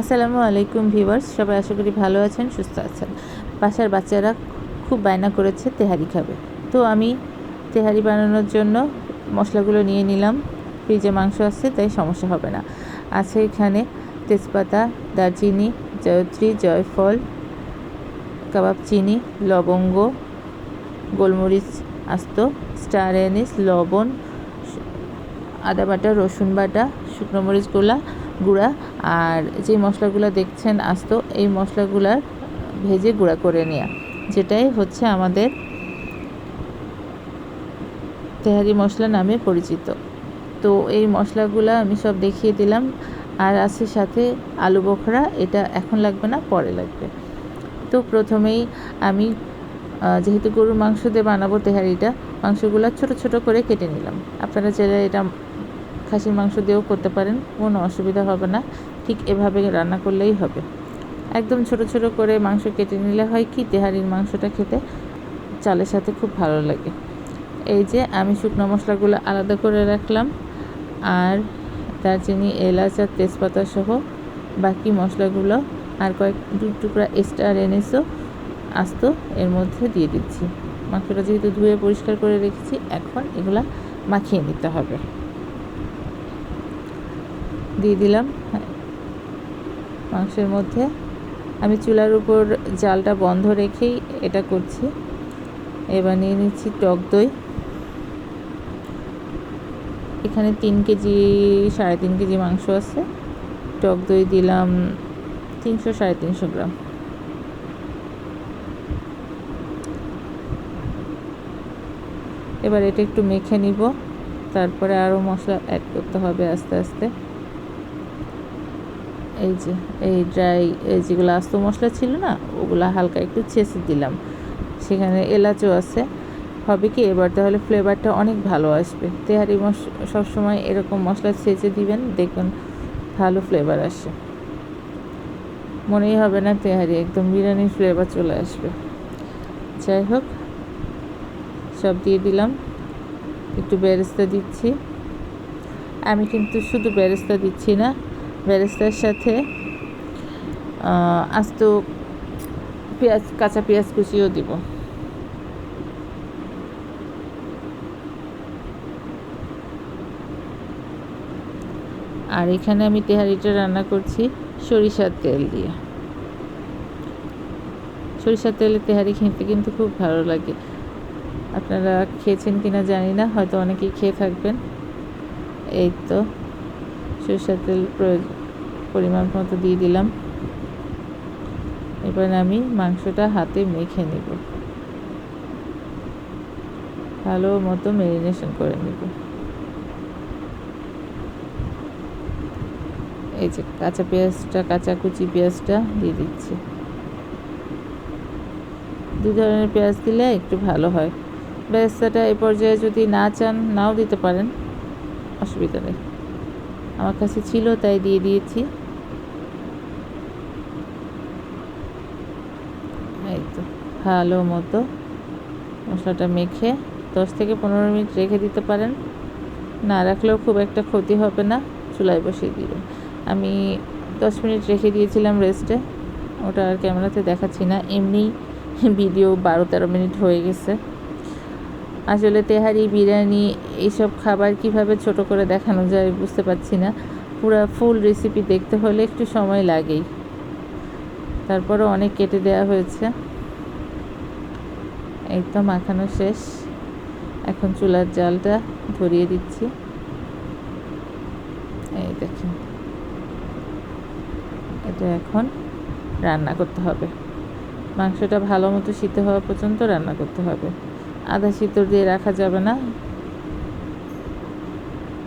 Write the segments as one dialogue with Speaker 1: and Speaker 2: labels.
Speaker 1: আসসালামু আলাইকুম ভিউয়ার্স, সবাই আশা করি ভালো আছেন, সুস্থ আছেন। বাসার বাচ্চারা খুব বায়না করেছে তেহারি খাবে। তো আমি তেহারি বানানোর জন্য মশলাগুলো নিয়ে নিলাম, ফ্রিজে মাংস আছে, তাই সমস্যা হবে না। আছে এখানে তেজপাতা, দারচিনি, জয়ত্রী, জয়ফল, কাবাব চিনি, লবঙ্গ, গোলমরিচ আস্ত, স্টার এনিস লবণ, আদা বাটা, রসুন বাটা, শুকনো মরিচ গোলা, গুঁড়া আর যে মশলাগুলো দেখছেন আস্ত, এই মশলাগুলার ভেজে গুঁড়া করে নেওয়া যেটাই হচ্ছে আমাদের তেহারি মশলা নামে পরিচিত। তো এই মশলাগুলো আমি সব দেখিয়ে দিলাম। আর আছে সাথে আলু বখরা, এটা এখন লাগবে না, পরে লাগবে। তো প্রথমেই আমি যেহেতু গরুর মাংস দিয়ে বানাবো তেহারিটা, মাংসগুলো ছোট ছোট করে কেটে নিলাম। আপনারা চাইলে এটা খাসির মাংস দিয়েও করতে পারেন, কোনো অসুবিধা হবে না। ঠিক এভাবে রান্না করলেই হবে। একদম ছোট ছোট করে মাংস কেটে নিলে হয় কি, তেহারির মাংসটা খেতে চালের সাথে খুব ভালো লাগে। এই যে আমি শুকনো মশলাগুলো আলাদা করে রাখলাম আর দারচিনি, এলাচ আর তেজপাতা সহ বাকি মশলাগুলো আর কয়েক, দু টুকরা স্টার এনেসও আস্ত এর মধ্যে দিয়ে দিচ্ছি। মাংসটা যেহেতু ধুয়ে পরিষ্কার করে রেখেছি, এখন এগুলা মাখিয়ে নিতে হবে। দিয়ে দিলাম মাংসের মধ্যে। আমি চুলার উপর জালটা বন্ধ রেখেই এটা করছি। এবার নিয়ে নিচ্ছি টক দই। এখানে তিন কেজি, সাড়ে তিন কেজি মাংস আছে। টক দই দিলাম তিনশো, সাড়ে তিনশো গ্রাম। এবার এটা একটু মেখে নিব। তারপরে আরও মশলা অ্যাড করতে হবে আস্তে আস্তে। এই যে, এই ড্রাই এই যেগুলো আস্ত মশলা ছিল না, ওগুলো হালকা একটু ছেঁচে দিলাম। সেখানে এলাচও আছে। হবে কি, এবার তাহলে ফ্লেভারটা অনেক ভালো আসবে। তেহারি মশ, সবসময় এরকম মশলা ছেঁচে দিবেন, দেখবেন ভালো ফ্লেভার আসে। মনেই হবে না তেহারি, একদম বিরিয়ানির ফ্লেভার চলে আসবে। যাই হোক, সব দিয়ে দিলাম। একটু বেরেস্তা দিচ্ছি। আমি কিন্তু শুধু বেরেস্তা দিচ্ছি না বেরেস্তার সাথে। আস্ত পেঁয়াজ, কাঁচা পেঁয়াজ কুচিও দিব। আর এখানে আমি তেহারিটা রান্না করছি সরিষার তেল দিয়ে। সরিষার তেলে তেহারি খেতে কিন্তু খুব ভালো লাগে। আপনারা খেয়েছেন কিনা জানি না, হয়তো অনেকেই খেয়ে থাকবেন। এই তো। সরিষার তেল পরিমাণ মতো দিয়ে দিলাম। এবার আমি মাংসটা হাতে মেখে নেব। ভালো মতো ম্যারিনেশন করে নেব। এই যে কাঁচা পেঁয়াজটা, কাঁচা কুচি পেঁয়াজটা দিয়ে দিচ্ছি। দু ধরনের পেঁয়াজ দিলে একটু ভালো হয়। বেরেস্তাটা এ পর্যায়ে যদি না চান, নাও দিতে পারেন। অসুবিধা নেই। আমার কাছে ছিল, তাই দিয়ে দিয়েছি। এই তো, ভালো মতো মশলাটা মেখে দশ থেকে পনেরো মিনিট রেখে দিতে পারেন। না রাখলেও খুব একটা ক্ষতি হবে না, চুলায় বসিয়ে দিবেন। আমি দশ মিনিট রেখে দিয়েছিলাম রেস্টে, ওটা আর ক্যামেরাতে দেখাচ্ছি না। এমনি ভিডিও বারো তেরো মিনিট হয়ে গেছে। আসলে তেহারি, বিরিয়ানি এইসব খাবার কীভাবে ছোট করে দেখানো যায় বুঝতে পারছি না। পুরো ফুল রেসিপি দেখতে হলে একটু সময় লাগেই। তারপরে অনেক কেটে দেওয়া হয়েছে। এই তো মাখানো শেষ। এখন চুলার জালটা ধরিয়ে দিচ্ছি। এই দেখুন। এটা এখন রান্না করতে হবে। মাংসটা ভালো মতো সিদ্ধ হওয়া পর্যন্ত রান্না করতে হবে। আধা সিদ্ধ দিয়ে রাখা যাবে না।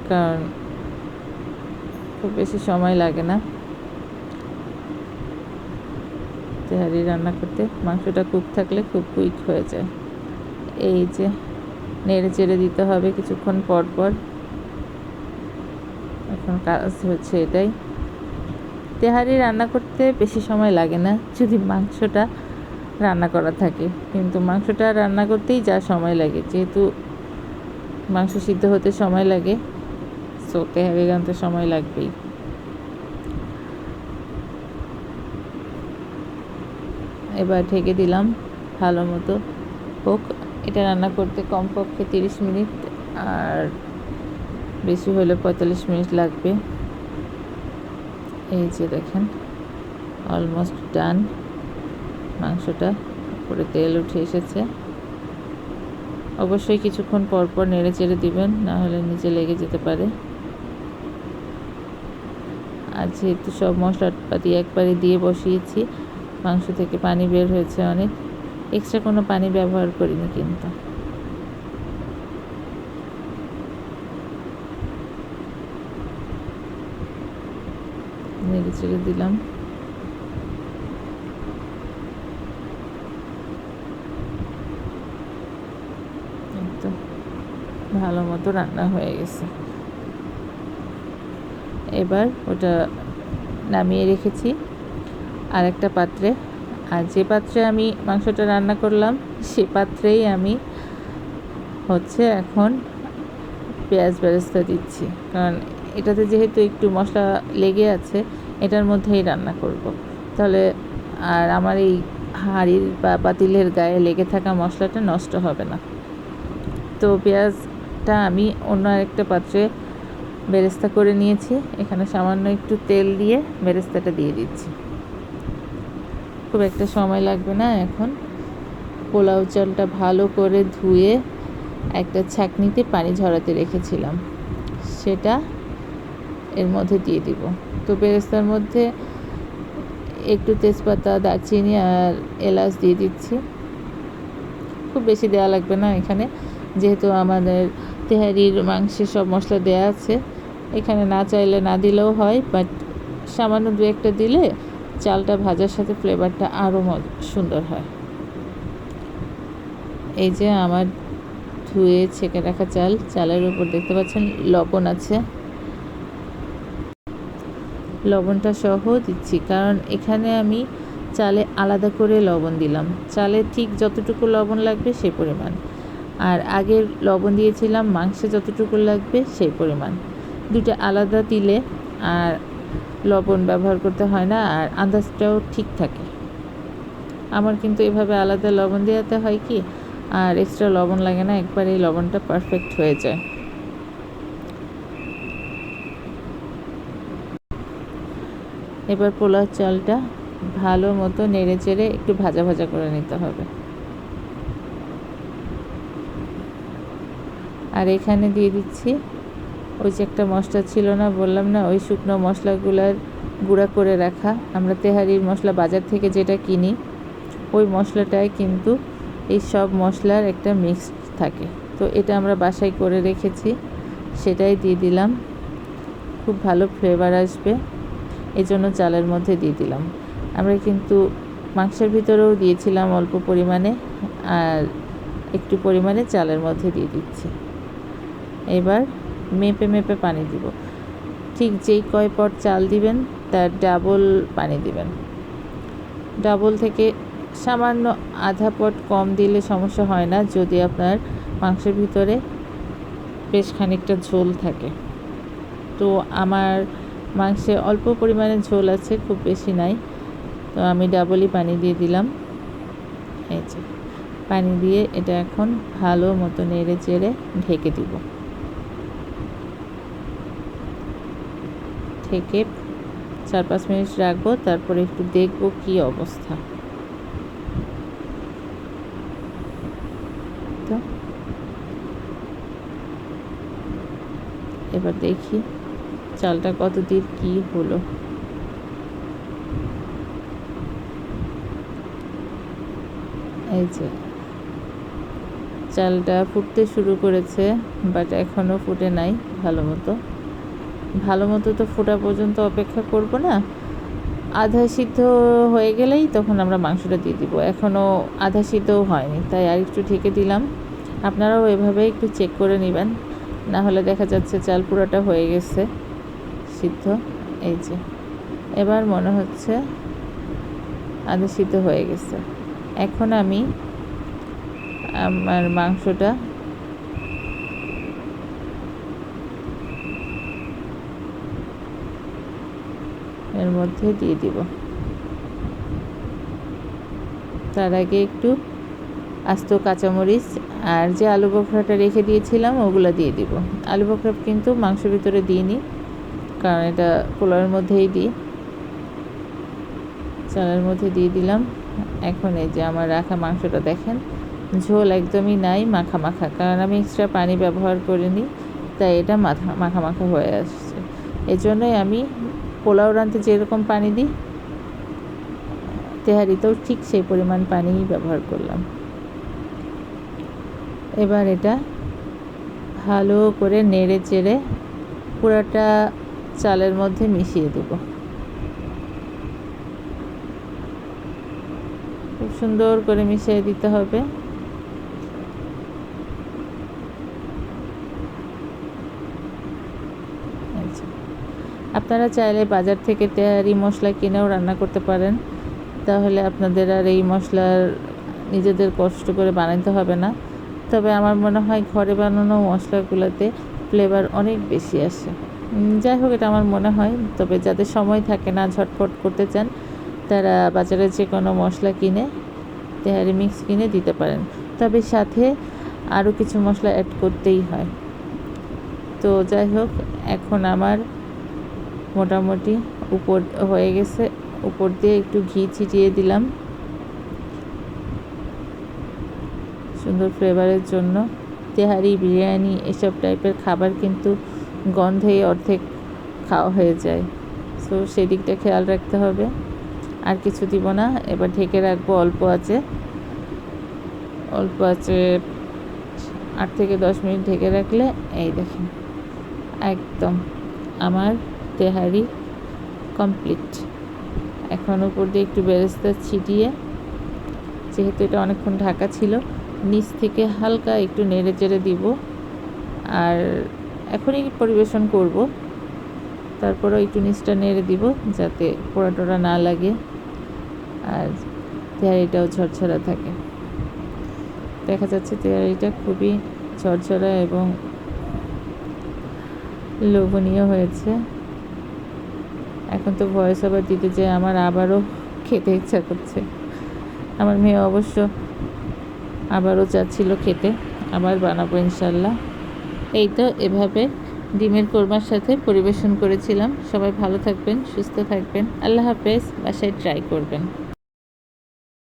Speaker 1: কারণ খুব বেশি সময় লাগে না। তেহারি রান্না করতে। মাংসটা কুক থাকলে খুব কুইক হয়ে যায়। এই যে নেড়ে চেড়ে দিতে হবে কিছুক্ষণ পর পর। এখন কাজ হচ্ছে এটাই। তেহারি রান্না করতে বেশি সময় লাগে না। যদি মাংসটা রান্না করা থাকে। কিন্তু মাংসটা রান্না করতেই যা সময় লাগে। যেহেতু মাংস সিদ্ধ হতে সময় লাগে সো তেহারি রাঁধতে সময় লাগবেই। এবার ঢেকে দিলাম ভালো মতো। হোক, এটা রান্না করতে কমপক্ষে তিরিশ মিনিট আর বেশি হলে পঁয়তাল্লিশ মিনিট লাগবে। এই যে দেখেন অলমোস্ট ডান মাংসটা উপরে তেল উঠে এসেছে। অবশ্যই কিছুক্ষণ পর পর নেড়ে চেড়ে দিবেন, না হলে নিচে লেগে যেতে পারে। আর যেহেতু সব মশলাপাতি একবারে দিয়ে বসিয়েছি, মাংস থেকে পানি বের হয়েছে অনেক। এক্সট্রা কোনো পানি ব্যবহার করিনি কিন্তু। নেড়ে চেড়ে দিলাম তো ভালো মতো রান্না হয়ে গেছে। এবার ওটা নামিয়ে রেখেছি। আর একটা পাত্রে। আর যে পাত্রে আমি মাংসটা রান্না করলাম, সে পাত্রেই আমি হচ্ছে এখন পেঁয়াজ বেরেস্তা দিচ্ছি। কারণ এটাতে যেহেতু একটু মশলা লেগে আছে, এটার মধ্যেই রান্না করব। তাহলে আর আমার এই হাঁড়ির বা পাতিলের গায়ে লেগে থাকা মশলাটা নষ্ট হবে না। তো পেঁয়াজটা আমি অন্য আরেকটা পাত্রে বেরেস্তা করে নিয়েছি। এখানে সামান্য একটু তেল দিয়ে বেরেস্তাটা দিয়ে দিচ্ছি। খুব একটা সময় লাগবে না এখন। পোলাও চালটা ভালো করে ধুয়ে একটা ছাঁকনিতে পানি ঝরাতে রেখেছিলাম। সেটা এর মধ্যে দিয়ে দিব। তো বেরেস্তার মধ্যে একটু তেজপাতা, দারচিনি আর এলাচ দিয়ে দিচ্ছি। খুব বেশি দেওয়া লাগবে না এখানে। যেহেতু আমাদের তেহারির মাংসে সব মশলা দেওয়া আছে। এখানে না চাইলে না দিলেও হয় বাট সামান্য দু একটা দিলে চালটা ভাজার সাথে ফ্লেভারটা আরও সুন্দর হয়। এই যে আমার ধুয়ে ছেঁকে রাখা চাল, চালের উপর দেখতে পাচ্ছেন লবণ আছে। লবণটা সহ দিচ্ছি, কারণ এখানে আমি চালে আলাদা করে লবণ দিলাম। চালে ঠিক যতটুকু লবণ লাগবে সে পরিমাণ। আর আগের লবণ দিয়েছিলাম, মাংসে যতটুকু লাগবে সেই পরিমাণ। দুটো আলাদা দিলে আর লবণ ব্যবহার করতে হয় না আর আন্দাজটাও ঠিক থাকে। আমার কিন্তু এভাবে আলাদা লবণ দেওয়াতে হয় কি, আর এক্সট্রা লবণ লাগে না, একবার এই লবণটা পারফেক্ট হয়ে যায়। এবার পোলাও চালটা ভালো মতো নেড়ে চেড়ে একটু ভাজা ভাজা করে নিতে হবে। আর এখানে দিয়ে দিচ্ছি। ওই যে একটা মশলা ছিল না, বললাম না, ওই শুকনো মশলাগুলার গুঁড়া করে রাখা। আমরা তেহারির মশলা বাজার থেকে যেটা কিনি, ওই মশলাটায় কিন্তু এই সব মশলার একটা মিক্স থাকে। তো এটা আমরা বাসায় করে রেখেছি, সেটাই দিয়ে দিলাম। খুব ভালো ফ্লেভার আসবে এই জন্য চালের মধ্যে দিয়ে দিলাম। আমরা কিন্তু মাংসের ভিতরেও দিয়েছিলাম অল্প পরিমাণে, আর একটু পরিমাণে চালের মধ্যে দিয়ে দিচ্ছি। এবার মেপে মেপে পানি দিব। ঠিক যেই কয় পট চাল দিবেন, তার ডাবল পানি দিবেন। ডাবল থেকে সামান্য আধা পট কম দিলে সমস্যা হয় না, যদি আপনার মাংসের ভিতরে বেশ খানিকটা ঝোল থাকে। তো আমার মাংসে অল্প পরিমাণে ঝোল আছে, খুব বেশি নাই। তো আমি ডাবলই পানি দিয়ে দিলাম। এই যে, পানি দিয়ে এটা এখন ভালো মতো নেড়ে চেড়ে ঢেকে দিব। থেকে চার পাঁচ মিনিট রাখব, তারপরে একটু দেখব কি অবস্থা। তো এবার দেখি চালটা কত কি হলো। এই যে চালটা ফুটতে শুরু করেছে বাট এখনও ফুটে নাই ভালো মতো। ভালো মতো তো ফোটা পর্যন্ত অপেক্ষা করব না। আধা সিদ্ধ হয়ে গেলেই তখন আমরা মাংসটা দিয়ে দিব। এখনও আধা সিদ্ধও হয়নি, তাই আর একটু ঢেকে দিলাম। আপনারাও এভাবে একটু চেক করে নেবেন, না হলে দেখা যাচ্ছে চাল পুরোটা হয়ে গেছে সিদ্ধ। এই যে, এবার মনে হচ্ছে আধা সিদ্ধ হয়ে গেছে। এখন আমি আমার মাংসটা এর মধ্যে দিয়ে দিব। তার আগে একটু আস্ত কাঁচামরিচ আর যে আলু বখরাটা রেখে দিয়েছিলাম, ওগুলো দিয়ে দিব। আলু বখরা কিন্তু মাংসের ভিতরে দিইনি, কারণ এটা পোলাওয়ের মধ্যেই দিই। চালের মধ্যে দিয়ে দিলাম। এখন এই যে আমার রাখা মাংসটা দেখেন, ঝোল একদমই নাই, মাখা মাখা, কারণ আমি এক্সট্রা পানি ব্যবহার করিনি, তাই এটা মাথা মাখা মাখা হয়ে আসছে। এই জন্যই আমি পোলাও রাঁধতে যেরকম পানি দিই, তেহারিতেও ঠিক সেই পরিমাণ পানিই ব্যবহার করলাম। এবার এটা ভালো করে নেড়ে চেড়ে পুরাটা চালের মধ্যে মিশিয়ে দেব। খুব সুন্দর করে মিশিয়ে দিতে হবে। আপনারা চাইলে বাজার থেকে তেহারি মশলা কিনেও রান্না করতে পারেন। তাহলে আপনাদের আর এই মশলার নিজেদের কষ্ট করে বানাতে হবে না। তবে আমার মনে হয় ঘরে বানানো মশলাগুলোতে ফ্লেভার অনেক বেশি আসে। যাই হোক, এটা আমার মনে হয়। তবে যাদের সময় থাকে না ঝটফট করতে চান, তারা বাজারে যে কোনো মশলা কিনে, তেহারি মিক্স কিনে দিতে পারেন। তবে সাথে আরও কিছু মশলা অ্যাড করতেই হয়। তো যাই হোক, এখন আমার মোটামুটি উপর হয়ে গেছে। উপর দিয়ে একটু ঘি ছিটিয়ে দিলাম। সুন্দর ফ্লেভারের জন্য। তেহারি, বিরিয়ানি এসব টাইপের খাবার কিন্তু গন্ধেই অর্ধেক খাওয়া হয়ে যায়। সো সেদিকটা খেয়াল রাখতে হবে। আর কিছু দিব না। এবার ঢেকে রাখব অল্প আছে। অল্প আছে আট থেকে দশ মিনিট ঢেকে রাখলে, এই দেখেন, একদম আমার তেহারি কমপ্লিট। এখন উপর দিয়ে একটু বেরেস্তা ছিটিয়ে, যেহেতু এটা অনেকক্ষণ ঢাকা ছিল, নিচ থেকে হালকা একটু নেড়ে চেড়ে দিব। আর এখনই পরিবেশন করব। তারপরেও একটু নিচটা নেড়ে দিব, যাতে পোড়া না লাগে আর তেহারিটাও ঝরঝরা থাকে। দেখা যাচ্ছে তেহারিটা খুবই ঝরঝরা এবং লোভনীয় হয়েছে। এখন তো ভয়েস ওভার দিতে যে আমার আবারও খেতে ইচ্ছা করছে। আমার মেয়ে অবশ্য আবারও চাচ্ছিল খেতে, আবার বানাবো ইনশাল্লাহ। এই তো এভাবে ডিমের কোরমার সাথে পরিবেশন করেছিলাম। সবাই ভালো থাকবেন, সুস্থ থাকবেন। আল্লাহ হাফেজ, বাসায় ট্রাই করবেন।